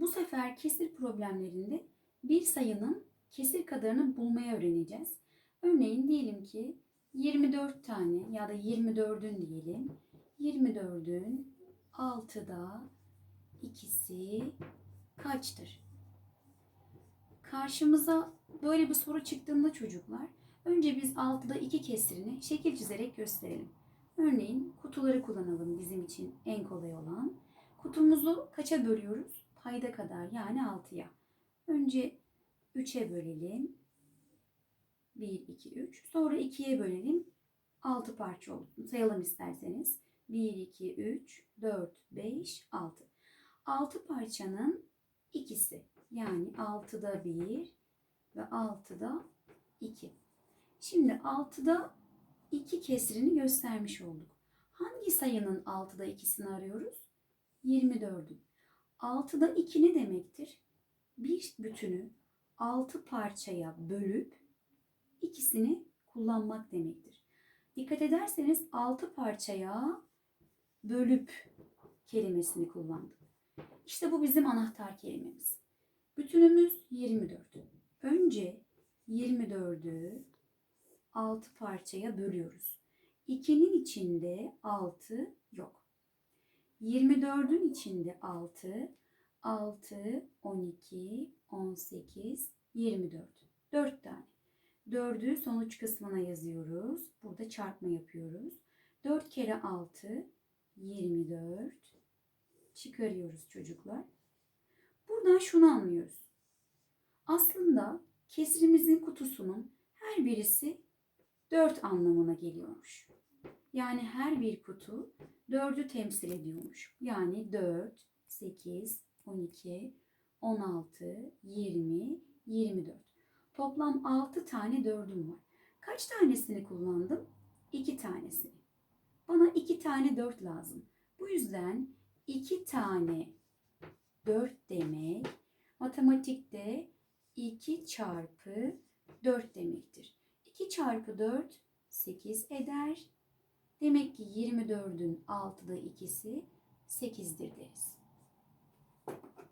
Bu sefer kesir problemlerinde bir sayının kesir kadarını bulmayı öğreneceğiz. Örneğin diyelim ki 24 tane ya da 24'ün diyelim. 24'ün 6'da ikisi kaçtır? Karşımıza böyle bir soru çıktığında çocuklar önce biz 6'da 2 kesirini şekil çizerek gösterelim. Örneğin kutuları kullanalım bizim için en kolay olan. Kutumuzu kaça bölüyoruz? Payda kadar yani 6'ya. Önce 3'e bölelim. 1, 2, 3. Sonra 2'ye bölelim. 6 parça olsun. Sayalım isterseniz. 1, 2, 3, 4, 5, 6. 6 parçanın ikisi. Yani 6'da 1 ve 6'da 2. Şimdi 6'da 2 kesrini göstermiş olduk. Hangi sayının 6'da 2'sini arıyoruz? 24'ün. 6'da 2 ne demektir? Bir bütünü 6 parçaya bölüp ikisini kullanmak demektir. Dikkat ederseniz 6 parçaya bölüp kelimesini kullandık. İşte bu bizim anahtar kelimemiz. Bütünümüz 24. Önce 24'ü 6 parçaya bölüyoruz. 2'nin içinde 6 yok. 24'ün içinde 6, 6, 12, 18, 24. 4 tane. 4'ü sonuç kısmına yazıyoruz. Burada çarpma yapıyoruz. 4 kere 6, 24. Çıkarıyoruz çocuklar. Buradan şunu anlıyoruz. Aslında kesrimizin kutusunun her birisi 4 anlamına geliyormuş. Yani her bir kutu 4'ü temsil ediyormuş. Yani 4, 8, 12, 16, 20, 24. Toplam 6 tane 4'üm var. Kaç tanesini kullandım? 2 tanesini. Bana 2 tane 4 lazım. Bu yüzden 2 tane 4 demek matematikte 2 çarpı 4 demektir. 2 çarpı 4 8 eder. Demek ki 24'ün 6'da 2'si 8'dir deriz.